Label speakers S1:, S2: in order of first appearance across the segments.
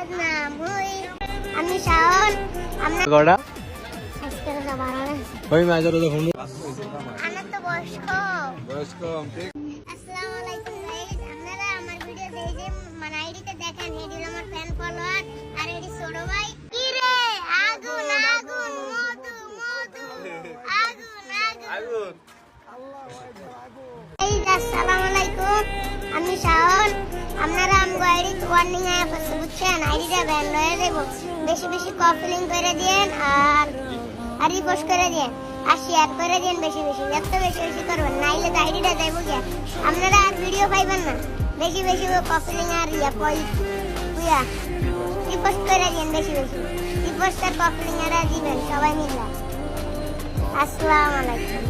S1: বদনাম হই আমি শাওন আমরা
S2: কটা
S1: আজকে তো বারো না
S2: ওই মাঝে তো ফোন
S1: আমার তো বয়স্ক।
S2: বয়স্ক
S1: আসসালামু আলাইকুম গাইস আপনারা আমার ভিডিও দেখে মানে আইডিতে দেখেন এডি আমার ফ্যান ফলোয়ার আর এডি ছোট ভাই কি রে আগুন। আগুন মধু মধু আগুন। আগুন গাইস আসসালামু আলাইকুম। আমি শাওন। আপনারা আমগো ওয়ার্নিং এ আছে বুঝছেন? আইডিটা ব্যান হয়ে যাব বেশি বেশি কপলিং করে দিয়েন আর আর রিপোস্ট করে দিয়েন। আর শেয়ার করে দিন বেশি বেশি। যত বেশি বেশি করবেন নাইলে তো আইডিটা দেবো গিয়া আপনারা আর ভিডিও পাইবেন না। বেশি বেশি কপলিং আর ইয়া পই ইয়া। রিপোস্ট করে দিন বেশি বেশি। রিপোস্ট আর কপলিং আর দিবেন সবাই মিলে। আসসালামু আলাইকুম।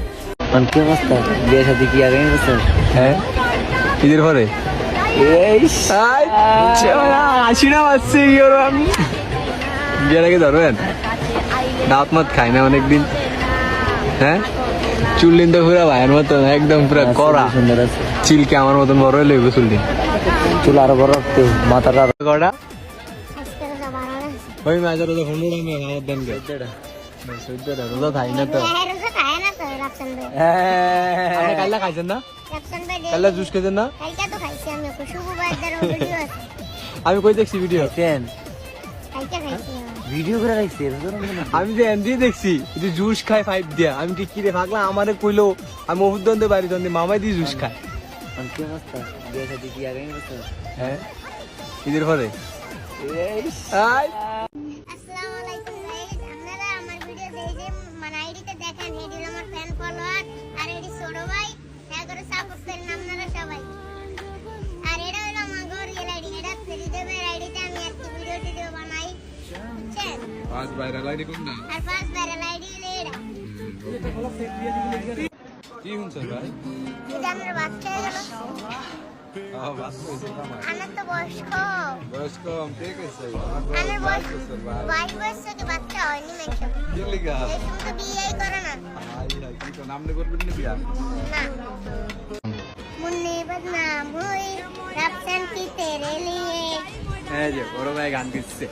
S3: কি অবস্থা? বিয়ে সাথে কি আগে
S2: হ্যাঁ? ঈদের পরে? আসি না পাচ্ছি কি করব আমি আগে ধরবেন দাঁত মাত খাই না অনেকদিন হ্যাঁ। চুল্লিন তো পুরা ভাইয়ের মতন একদম পুরা
S3: আছে
S2: চিলকে আমার মতন বড় হইলে চুল্লিন
S3: চুল আরও বড় রাখতে মাথাটা আরো-
S2: কটা ওই মাঝে ফোন আমি আমার দেন রোজা খাই না? তো
S1: হ্যাঁ
S2: কাল্লা খাইছেন না? কাল্লা জুস খাইছেন না
S1: আমি শুভ বার্থডে ভিডিও আছে।
S2: আমি কই দেখছি ভিডিও
S3: কেন
S1: কালকে খাইছি আমি।
S3: ভিডিও করে রাখছি এটা তো
S2: আমি যে এনজি দেখছি যে জুস খাই ফাইভ দিয়া। আমি কি কিরে ভাগলা আমারে কইলো আমি ওষুধ দন্দে বাড়ি দন্দে মামাই দিয়ে জুস খায়।
S3: কি অবস্থা? বিয়ে সাথে কি আগে
S2: হ্যাঁ? ঈদের পরে?
S3: এই
S2: আই
S1: আসসালামু আলাইকুম গাইস আপনারা আমার ভিডিও দেখে মানে আইডিতে দেখেন এডি আমার ফ্যান ফলোয়ার আর ছোট ভাই। করে সাপোর্ট করেন আপনারা সবাই।
S2: আজ বাইরে লাইনি কোনটা
S1: আর ফার্স্ট ভাইরাল আইডি এটা
S2: কি শুনছেন ভাই?
S1: এটা আমার বাচ্চা গেল আমার। তো বয়স্ক
S2: বয়স্ক ঠিক আছে।
S1: আমার বয়স বাইশ বাচ্চা হয়নি
S2: কি লিগা?
S1: তো বিয়েই করে না।
S2: কি তো নাম নে করবেন না বিয়া
S1: না। মুন্নি বদনাম হুই রাফসান কি তেরে লিয়ে।
S2: যে বড় ভাই গান দিচ্ছে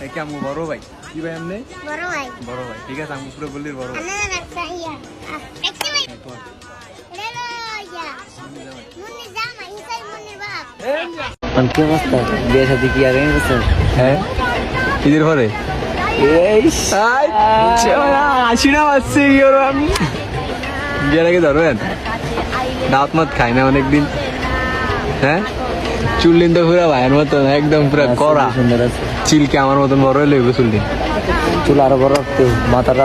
S2: এই কি আমু বড় ভাই? কি ভাই আমনে?
S1: বড় ভাই।
S2: বড় ভাই ঠিক আছে আমি পুরো বললি বড় ভাই।
S3: কি অবস্থা? বিয়ে সাথে কি আগে
S2: হ্যাঁ? ঈদের পরে? আসি না পাচ্ছি কি করব আমি? বিয়ের আগে ধরবেন? দাঁত মাত খাই না অনেকদিন। হ্যাঁ? চুল্লিন তো পুরা ভাইয়ের মতন একদম পুরা
S3: করা
S2: চিলকে আমার মতন বড় হইলে চুল্লিন।
S3: চুল আরও বড় রাখতে মাথাটা